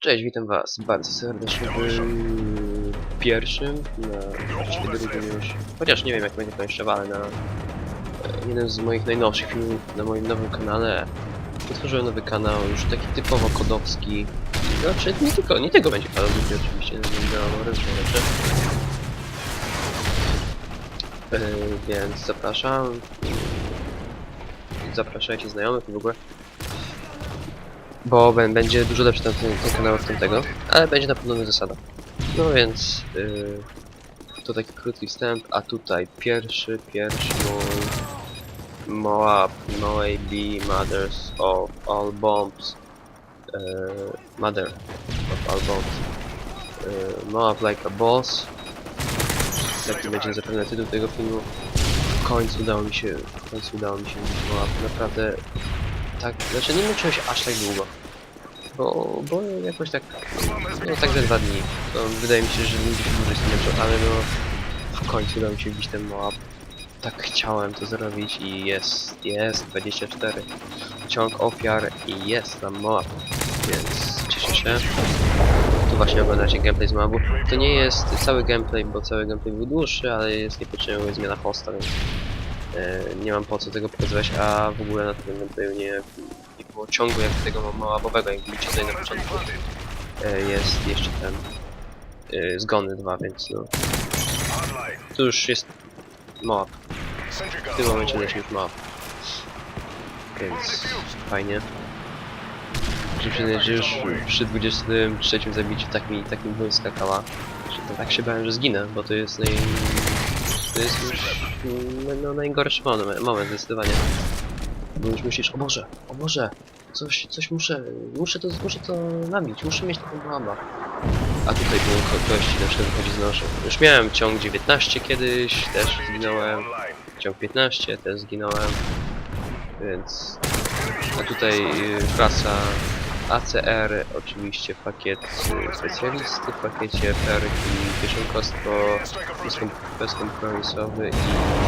Cześć, witam was bardzo serdecznie w pierwszym, na właściwie drugim już, chociaż nie wiem jak będzie to jeszcze, ale na e, jeden z moich najnowszych filmów na moim nowym kanale. Utworzyłem nowy kanał, już taki typowo kodowski. Znaczy, nie tylko, nie tego będzie Duty oczywiście, miało różne rzeczy. E, więc zapraszam. Zapraszajcie znajomych i w ogóle bo bę- będzie dużo lepszy ten, ten, kanał od tamtego, ale będzie na na zasadach. No więc yy, to taki krótki wstęp, a tutaj pierwszy, pierwszy mój Moab, Moab Mothers of All Bombs yy, Mother of All Bombs yy, Moab Like a Boss taki będzie zapewne tytuł tego filmu w końcu udało mi się, w końcu udało mi się Moab, naprawdę tak, znaczy nie męczyłem się aż tak długo. Bo, bo jakoś tak, no tak ze dwa dni. To wydaje mi się, że nigdy się dłużej nie ale no w końcu udało mi się wbić ten Moab. Tak chciałem to zrobić i jest, jest 24. Ciąg ofiar i jest tam Moab, więc cieszę się. Tu właśnie oglądacie gameplay z Moabu. To nie jest cały gameplay, bo cały gameplay był dłuższy, ale jest niepotrzebna zmiana hosta, więc E, nie mam po co tego pokazywać, a w ogóle na tym gameplayu nie było ciągu jak tego małabowego, jak widzicie tutaj na początku e, jest jeszcze ten e, zgony 2, więc no. Tu już jest Moab, w tym momencie leci już Moab więc fajnie. Muszę przyznać, że już przy 23 zabiciu tak mi, tak mi że to tak się bałem, że zginę, bo to jest naj... To jest już no, najgorszy moment, moment zdecydowanie. Bo już myślisz, o Boże, o Boże, coś, coś muszę, muszę to, muszę to nabić, muszę mieć taką baba. A tutaj było ko kości, na przykład wychodzi z nożem. Już miałem ciąg 19 kiedyś, też zginąłem. Ciąg 15 też zginąłem. Więc... A tutaj y, klasa ACR, oczywiście pakiet y, specjalisty, w pakiecie perki, kieszonkostwo bezkom- bezkompromisowy i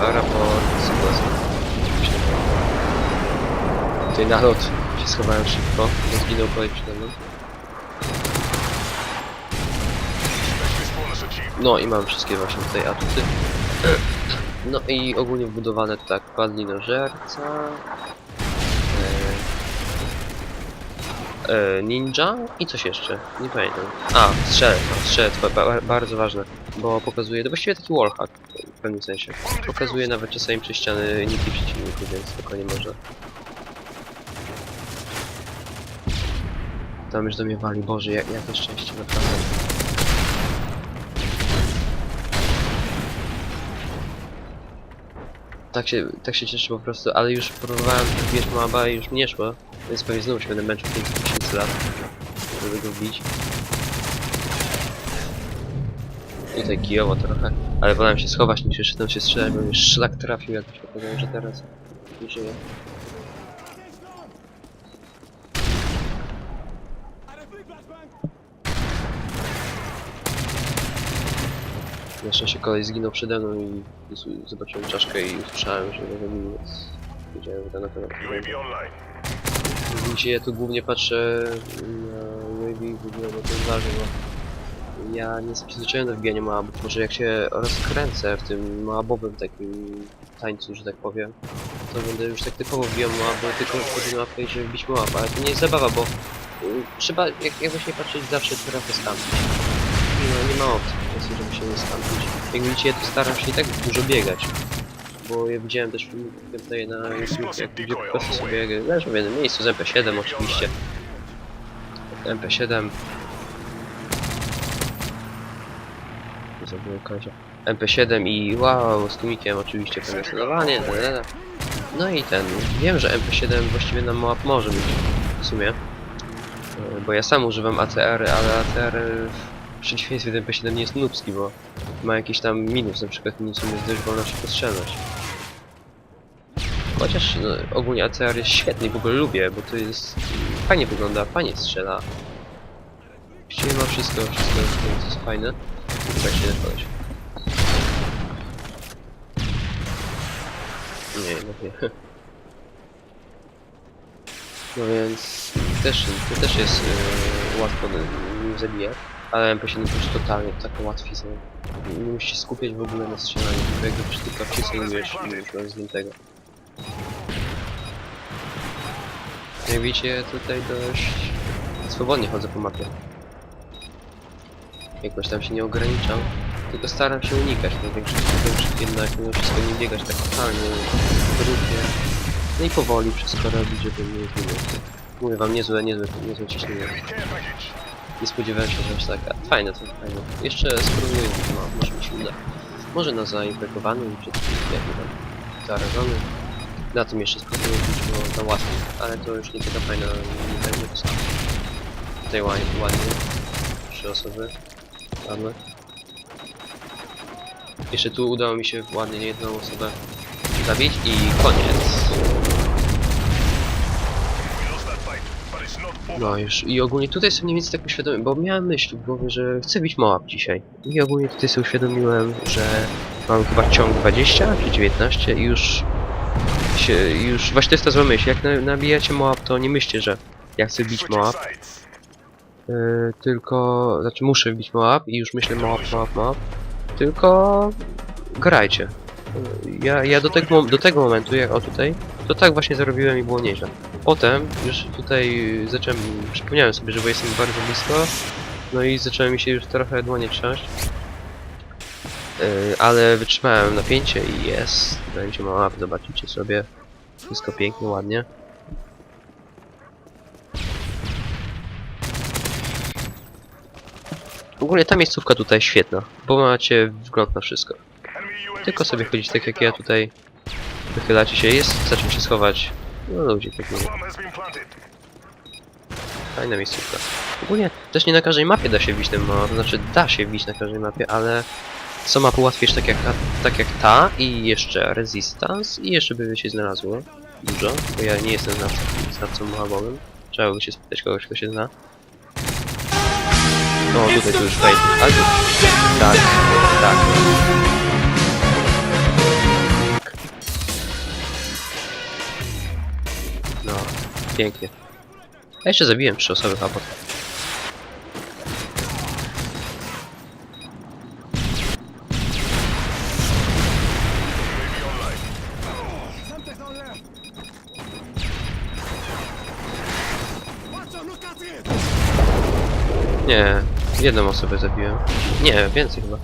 raport, sytuacja. Tutaj nalot się schowałem szybko, bo zginął kolej przede mną. No i mam wszystkie właśnie tutaj atuty. No i ogólnie wbudowane tak, padlinożerca, e, e, ninja i coś jeszcze, nie pamiętam. A, strzelec, no, strzelec, ba ba bardzo ważne, bo pokazuje, to właściwie taki wallhack w pewnym sensie. Pokazuje nawet czasami przez ściany niki przeciwników, więc spokojnie można. Tam już do mnie wali, Boże, jak, jakie szczęście, naprawdę. Tak się, tak się cieszę po prostu, ale już próbowałem wbić Moaba i już nie szło, więc pewnie znowu się będę męczył 5000 lat, żeby go wbić. Tutaj kijowo trochę, ale wolałem się schować niż jeszcze tam się strzelać, bo szlak trafił, jak się okazało, że teraz nie żyje. Na szczęście kolej zginął przede mną i zobaczyłem czaszkę i usłyszałem, że go zabił, więc wiedziałem, że na pewno będzie. Widzicie, ja tu głównie patrzę na Wavy w ogóle, to jest ważne, bo ja nie jestem przyzwyczajony do wbijania moabów, może jak się rozkręcę w tym moabowym takim tańcu, że tak powiem, to będę już tak typowo wbijał moaby, tylko wchodzę na mapę i żeby wbić moaba, ale to nie jest zabawa, bo y, trzeba, jak, jak właśnie patrzeć, zawsze trafę stamtąd. Nie, nie ma opcji nie skampić. Jak widzicie, tu staram się nie tak dużo biegać. Bo ja widziałem też film gameplay na YouTube, jak ludzie po prostu sobie leżą w jednym miejscu z MP7 oczywiście. MP7. Zabiłem kolesia. MP7 i wow, z tłumikiem oczywiście da. No i ten, wiem, że MP7 właściwie na Moab może być w sumie. E, Bo ja sam używam ACR, ale ACR przeciwieństwie do MP7 nie jest nubski, bo ma jakiś tam minus, na przykład minusem jest dość wolna szybkostrzelność. Chociaż no, ogólnie ACR jest świetny w ogóle lubię, bo to jest... fajnie wygląda, fajnie strzela. Właściwie ma wszystko, wszystko, jest fajne. Tak się koleś. Nie, no nie. No więc... też, to też jest yy, łatwo zabijać, ale MP7 to już totalnie taka łatwizna. Nie musisz się skupiać w ogóle na strzelaniu, tylko jakby przy tylko przycelujesz i już masz zdjętego. Jak widzicie, tutaj dość swobodnie chodzę po mapie. Jakoś tam się nie ograniczam, tylko staram się unikać największych większych jednak mimo wszystko nie biegać tak totalnie w grupie. No i powoli wszystko robić, żeby nie zginąć. Mówię wam, niezłe, niezłe, niezłe ciśnienie. Nie spodziewałem się, aż taka. Fajne to, fajne. Jeszcze spróbuję, no, może mi się uda. Może na zainfekowanym, czy jak nie wiem, zarażony. Na tym jeszcze spróbuję być, bo na łatwiej, ale to już nie taka fajna, nie będzie to samo. Tutaj ładnie, ładnie. Trzy osoby. Ładne. Jeszcze tu udało mi się ładnie jedną osobę zabić i koniec. No już i ogólnie tutaj sobie mniej więcej tak uświadomiłem, bo miałem myśl w głowie, że chcę bić Moab dzisiaj. I ogólnie tutaj sobie uświadomiłem, że mam chyba ciąg 20 czy 19 i już się, już właśnie to jest ta zła myśl. Jak na, nabijacie Moab, to nie myślcie, że ja chcę bić Moab, yy, tylko, znaczy muszę bić Moab i już myślę Moab, Moab, Moab, tylko grajcie. Yy, Ja, ja do, tego, do tego momentu, jak o tutaj, to tak właśnie zarobiłem i było nieźle. Potem już tutaj zacząłem, przypomniałem sobie, że jestem bardzo blisko, no i zaczęły mi się już trochę dłonie trząść. Yy, ale wytrzymałem napięcie i jest, będzie mała, zobaczycie sobie. Wszystko pięknie, ładnie. Ogólnie ta miejscówka tutaj świetna, bo macie wgląd na wszystko. Tylko sobie chodzić tak jak ja tutaj. Wychylacie się, jest za czym się schować. No ludzie tak mówią. Fajna miejscówka. Ogólnie też nie na każdej mapie da się wbić ten map, znaczy da się wbić na każdej mapie, ale są mapy łatwiejsze tak jak, ta- tak jak ta i jeszcze Resistance i jeszcze by się znalazło dużo, bo ja nie jestem znawcą, znawcą mapowym. Trzeba by się spytać kogoś, kto się zna. No tutaj to już. Ale tu... Tak, tak. Pięknie. Ja jeszcze zabiłem trzy osoby chyba. Nie, jedną osobę zabiłem. Nie, więcej chyba.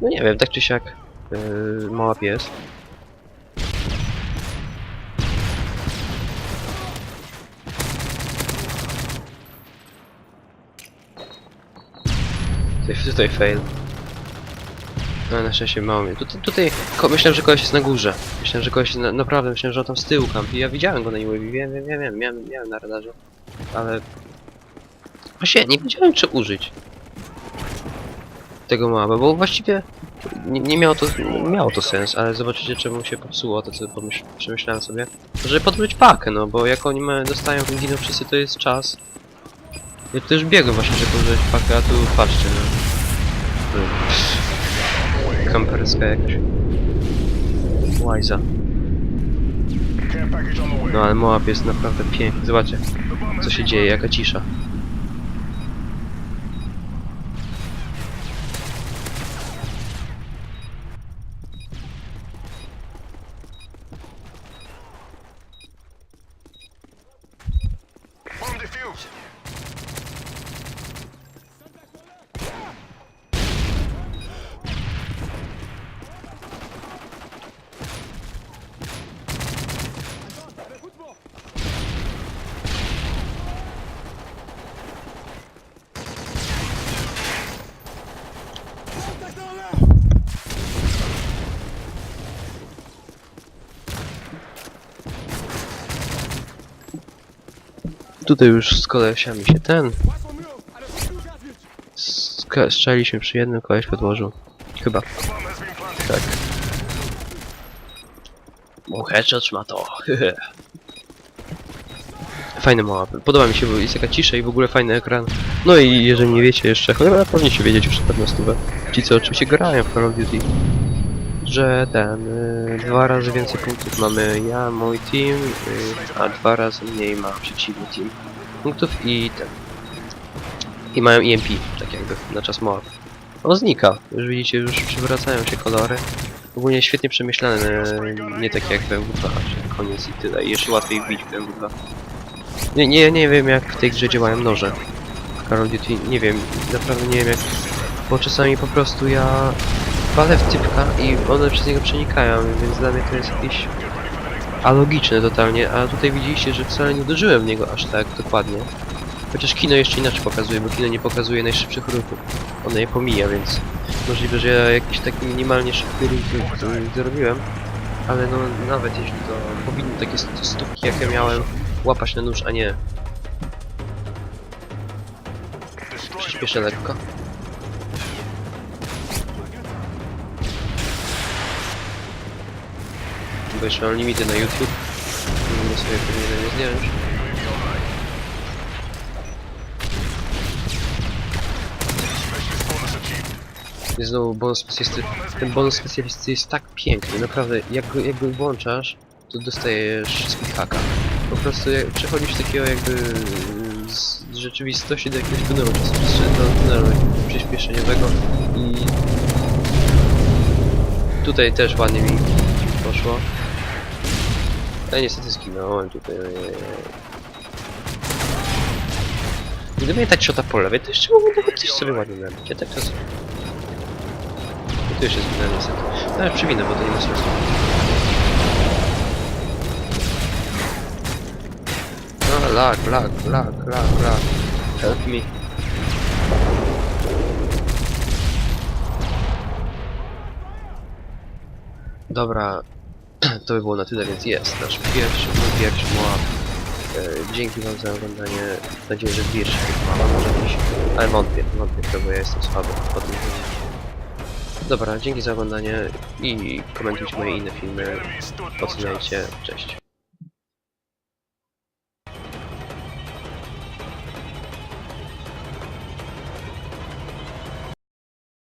No nie wiem, tak czy siak. Yy, mała pies. Tutaj, tutaj fail. No na szczęście mało mnie. Tutaj, tutaj myślałem, że kogoś jest na górze. Myślałem, że kogoś jest na, naprawdę, myślałem, że on tam z tyłu kampi. Ja widziałem go na nim, wiem, wiem, wiem, wiem, miałem, miałem na radarze. Ale... Właśnie, nie wiedziałem czy użyć tego mapa, bo właściwie nie, nie miało to, miało to sens, ale zobaczycie czemu się popsuło, to co pomyśl, przemyślałem sobie, żeby podbyć pakę, no bo jak oni mają, dostają giną wszyscy, to jest czas. Ja już biegłem właśnie, żeby podbyć pakę, a tu patrzcie, no. Kamperska jakaś. Łajza. No ale Moab jest naprawdę piękny, zobaczcie, co się dzieje, jaka cisza. Bomb Tutaj już z kolesiami się ten. Strzeliśmy przy jednym, koleś podłożył. Chyba. Tak. O, headshot ma to. Fajny map. Podoba mi się, bo jest taka cisza i w ogóle fajny ekran. No i jeżeli nie wiecie jeszcze, chyba powinniście wiedzieć już na pewno stówę. Ci co oczywiście grają w Call of Duty. Że ten, y, dwa razy więcej punktów mamy ja, mój team, y, a dwa razy mniej ma przeciwny team. punktów i ten. I mają EMP, tak jakby, na czas Moab. On znika. Już widzicie, już przywracają się kolory. Ogólnie świetnie przemyślane, nie takie jak w MW2, że koniec i tyle. I jeszcze łatwiej wbić w MW2. Nie, nie, nie wiem jak w tej grze działają noże. Call of Duty, nie wiem, naprawdę nie wiem jak... Bo czasami po prostu ja walę w typka i one przez niego przenikają, więc dla mnie to jest jakieś alogiczne totalnie, a tutaj widzieliście, że wcale nie uderzyłem w niego aż tak dokładnie. Chociaż kino jeszcze inaczej pokazuje, bo kino nie pokazuje najszybszych ruchów. Ono je pomija, więc możliwe, że ja jakiś taki minimalnie szybki ruch zrobiłem. Ale no nawet jeśli to powinny takie st- stópki jakie miałem łapać na nóż, a nie. Przyspieszę lekko. Bo jeszcze mam limity na YouTube. Nie sobie powinienem je zdjąć. I znowu bonus specjalisty. Ten bonus specjalisty jest tak piękny, naprawdę. Jak go, jak go włączasz, to dostajesz speedhacka. Po prostu jak, przechodzisz takiego jakby z, rzeczywistości do jakiegoś tunelu do tunelu przyspieszeniowego i tutaj też ładnie mi poszło. Ale niestety zginąłem tutaj. Gdyby nie tak ciota po lewej, to jeszcze mógłbym nawet coś sobie ładnie nabić. Ja tak to zrobię. I tu jeszcze zginąłem niestety. No ale przewinę, bo to nie ma sensu. No lag, lag, lag, lag, lag. Help me. Dobra, to by było na tyle, więc jest nasz pierwszy, mój pierwszy Moab. E, dzięki wam za oglądanie. Mam nadzieję, że pierwszy Moab może jakiś... Ale wątpię, wątpię to, bo ja jestem słaby po tym Dobra, dzięki za oglądanie i komentujcie moje inne filmy. Oceniajcie, cześć.